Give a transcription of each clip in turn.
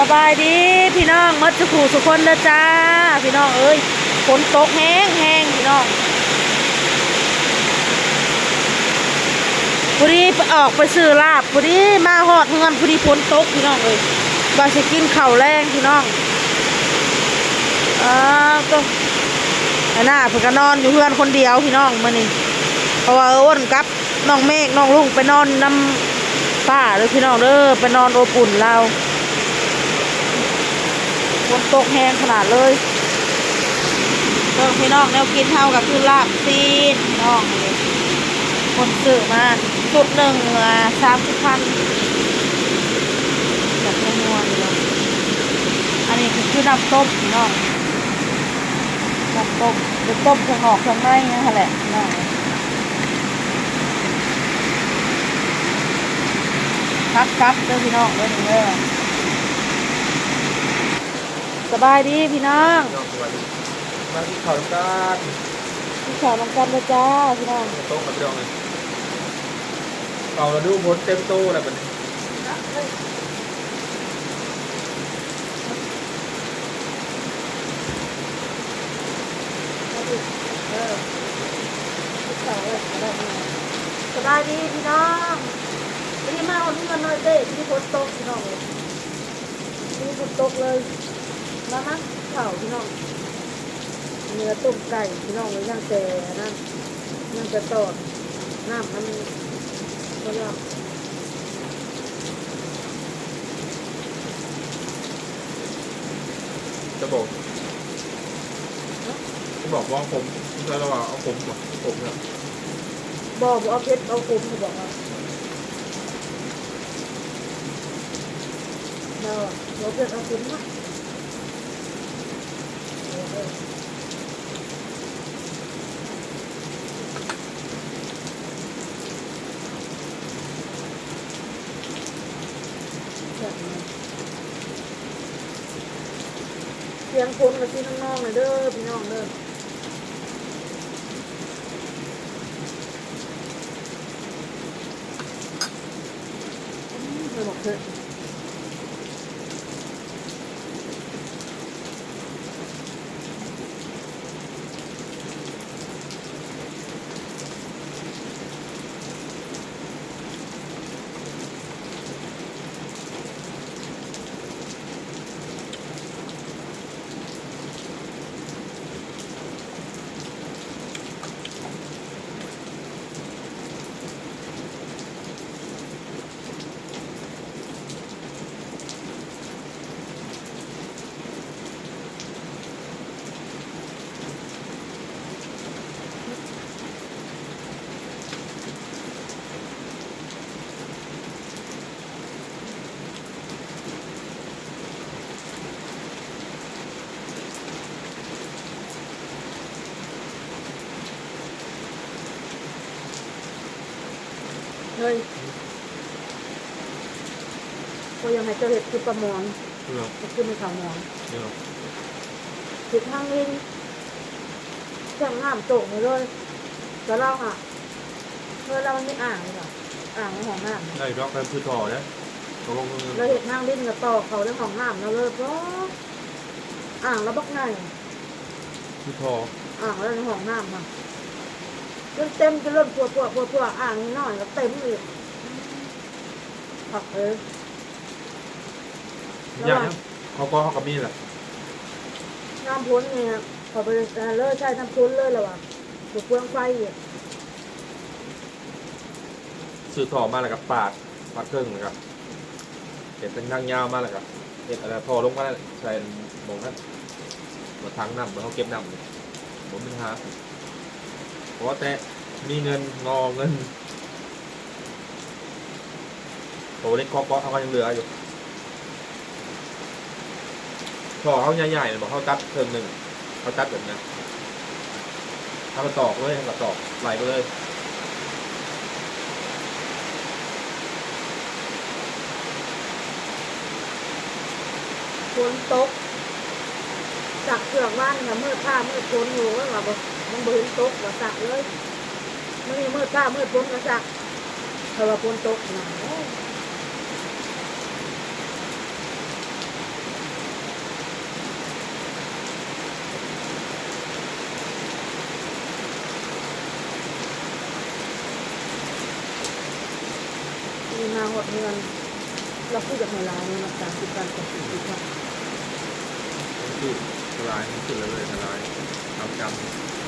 สบายดีพี่น้องมัดสุขูสุคนเด้อจ้า พี่น้องเอ้ยฝนตกแห้งแห้งพี่น้องพอดีไปออกไปซื้อลาบพอดีมาหอดเงินพอดีฝนตกพี่น้องเอ้ยบาสิกินข้าแรงพี่น้องอ่าก็ไอ้หน้าเพิ่นก็นอนอยู่เพื่อนคนเดียวพี่น้องมื้อนี้เพราะว่าอ้นกับน้องเมฆน้องลุงไปนอนน้ำป้าเด้อพี่น้องเด้อไปนอนโอบอุ่นเรา ฝนตกแห้งขนาดเลยเพิ่งพี่น้องแนวกินเท่ากับคือลาบซีนน้องเลยคนซื้อมาจุดหนึ่งสามสิบพันแบบนัวๆนี่เนาะอันนี้คือคือน้ำต้มพี่น้องน้ำต้มหรือต้มข้างนอกข้างในนี่แหละพี่น้องครับครับเด้อพี่น้องเด้อเด้อ สบายดีพี่น้องน้องสวัสดีมาที่เขาด้านพี่สาวลงกันเลยจ้าพี่น้องโต๊ะกับพี่น้องเลยเป่าเราดูพ้นเต็มโต๊ะแล้วเป็นเออพี่สาวเลยสบายดีพี่น้องวันนี้มาเอาที่มันเลยเด้ที่ฝนตกพี่น้องเลยที่ฝนตกเลย มามาข่าวพี่น้อง เนื้อต้มไก่พี่น้องเลยย่างแต่นั่นย่างแต่ตอดน้ำมันก็ยากจะบอกจะบอกว่าผมใช่ระหว่างเอาผมกับผมเนี่ยบอกบอกเอาเพชรเอาคุมเขาบอกว่าเราเราเพชรเอาคุมนะ เออเออแบบนี้เสียงคนกับที่น้องๆเลยเด้อพี่น้องเด้อไม่บอกเธอ เฮ้ยก็ยังให้เจ้าเห็ดคือประมอนเนาะก็คือไม่ขาวมอนเนาะเห็ดทางลิงจังน้ำโตกมาเลยแล้วเราอะเมื่อเรามันไม่อ่างเลยหรออ่างในห้องน้ำได้ดอกกันคือต่อเนี่ยตกลงเงินเราเห็ดทางลิงกับต่อเขาเรื่องของน้ำเราเลยเพราะอ่างแล้วบักไงคือต่ออ่างแล้วในห้องน้ำค่ะจ นเต็มจะเริ่มปวดปวดปวดปวดอ่างนิดหน่อยแล้วเต็มเลยผักเลยอย่างนี้เขาก็เขากับมีแหละน้ำพ้นเนี่ยขอไปเลิกใช้น้ำพ้นเลยหรอวะถูกเปลืองไฟอีกซื้อต่อมาแล้วกับปาดปาดเครื่องนะครับเห็ดเป็นทางยาวมาแล้วกับเห็ดอะไรพอลงมาแล้วใส่หมองนั้นมาทั้งน้ำมาเขาเก็บน้ำผมเป็นหาเพราะว่าแต่มีเงินงอเงินโตเล็กก็ก็เขาก็ยังเหลืออยู่พอเขาใหญ่ๆเนี่ยบอกเขาตัดเครื่องหนึ่งเขาตัดแบบนี้ถ้ามาตอกเลยก็ตอกไหลไปเลยฝนตก สักเครื่องว่านกัมื่อข้าเมื่อพ้นอยู่ว่าแบบมันบืนตกกับสักเลยมันมีมื่อข้าเมื่อพ้นกับสักเธอว่าพ้นตกหนาาหดเงินเราพูดกับเวลาเนี่ยนะสามสิบการกับสิ่งที่ทำ ลายขึ้นเลยเลยทลายเราจำ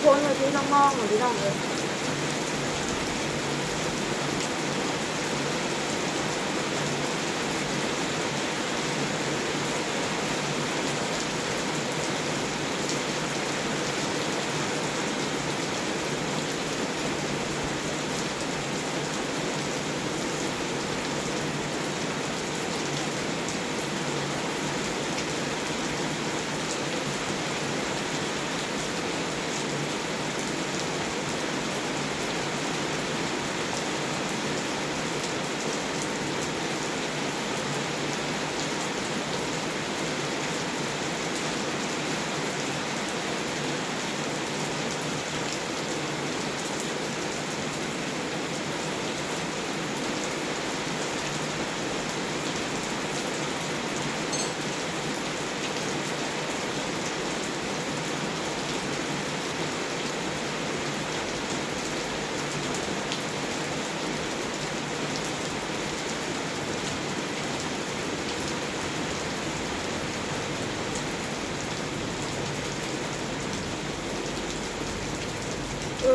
เสียงคนเลยที่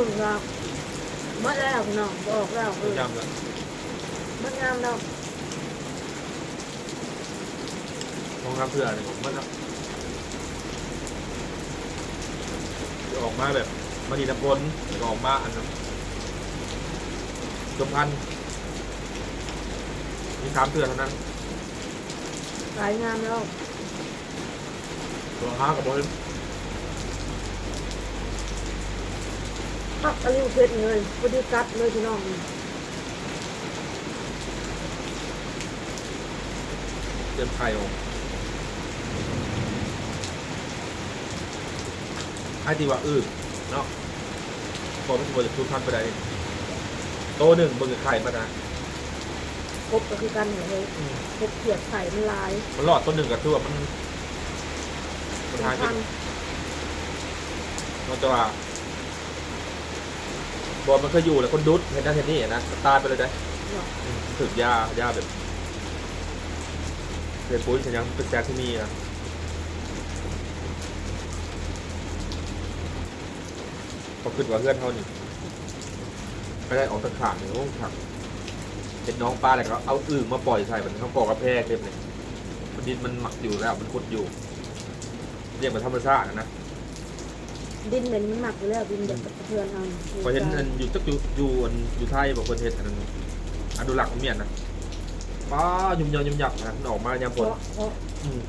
น้องมองที่น้องเลยเออเราเมื่อแล้วน้องบอกแล้วเออจำล้วมันงามแล้วมองทำเพื่ออะไรผมมันจะออกมาแบบมันดีน้ำพลแล้วก็ออกมาอันนั้นจมพันมีสามเพื่อเท่านั้นสายงามแล้วตัวห้ากับบอล พักอริวเพชรเลยพอดีกัดเลยพี่น้องเตรียมไข่ออกให้ตีว่าอื้อเนาะพอไม่ควรจะทุบพันไปได้โตหนึ่งเบิ่งกับไข่มานะครบก็คือกันเลยครบเกียดไข่มันลาย มันหลอดต้นหนึ่งกับตัวมันมันทางพันมันจะว่า บอลมันเคยอยู่แล้วคนดุดเห็นนั่นเห็นนี่นะตายไปเลยได้เนาะอืมถึกยายาแบบเป็นปุ๋ยฉันยังเป็นแซกที่นี่นะพอขึ้นว่าเพื่อนเท่านี่ไม่ได้ออกตะขาดหนึ่งโอ้ขังเป็นน้องปลาอะไรก็เอาอึ่งมาปล่อยใส่มันเขาปอกกระแพกเต็มเลยมันดินมันหมักอยู่แล้วมันคุดอยู่ เรียกมันธรรมชาตินะ ดินเหม็นมันหมักอยู่แล้วดินเด็กกับเพื่อนเอาพอเห็นอันอยู่จักอยู่อยู่อันอยู่ไทยบอกคนเห็นอันนั้นอันดูหลักของเมียนนะป้ายุ่มยำยุ่มยับนะมันออกมายามเพฝนราะเพราะอืม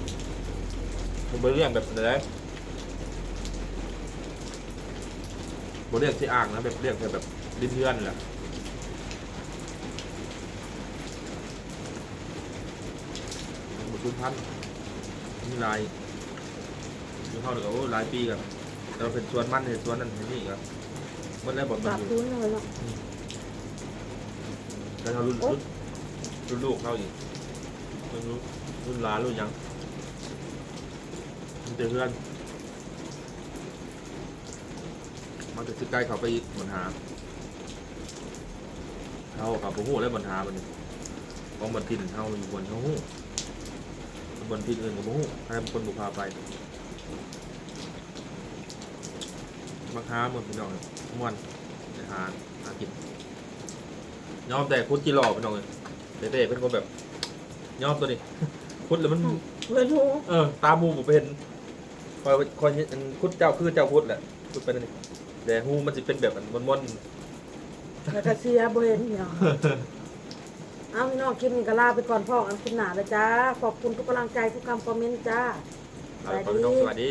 ผมไปเรียกแบบไหนบเรียกที่อ่างนะแบบเรียกแบบดินเพื่อนแหละหมดทุนพันมีลายมีเข้าเดี๋ยวโอ้หลายปีกับ เราเป็นสวนมันเห็นสวนนั่นเห็นนี่ครับมันแล้วบอกมัปานกอยู่พื้นเลยเนาะแล้วเรารุ่นโอ๊ะรุ่นรุ่นลูกเขาอีกรุ่นรุ่นรุ่นหลานรุ่นหยังมันเจอเพื่อนมันจะใกล้เขาไปอีกปัญหาเขากับผู้หูและปัญหามันนี่ของบนทินเขาอยู่บนเขาหูบนทินอื่นกับผู้หูให้เป็นคนบุพาไป บักฮาหมดไปหน่อยม้วนนะฮะอากินยอมแต่คุดที่หล่อไปหน่อยเต้เต้เป็นคนแบบยอมตัวนี้คุดแล้วมันเลยโทเออตามูผมเห็นคอยคอยคุดเจ้าคือเจ้าคุดแหละคุดเปนั่นนี่แต่หูมันจะเป็นแบบมันม้วนแล้วก็เสียบเห็นเนาะเอาพี่น้องคิปนก็ลาไปก่อนพ่ออันคุณหนาเลยจ้า ขอบคุณทุกกำลังใจทุกคำคอมเมนต์จ้าๆวับพี่สวัสดี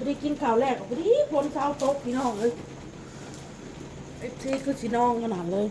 ไม่ด้กินข้าวแรกก็พอดีฝนเช้าตกพี่น้องเลยไอ้ที่คือสีน้องขนาดเลย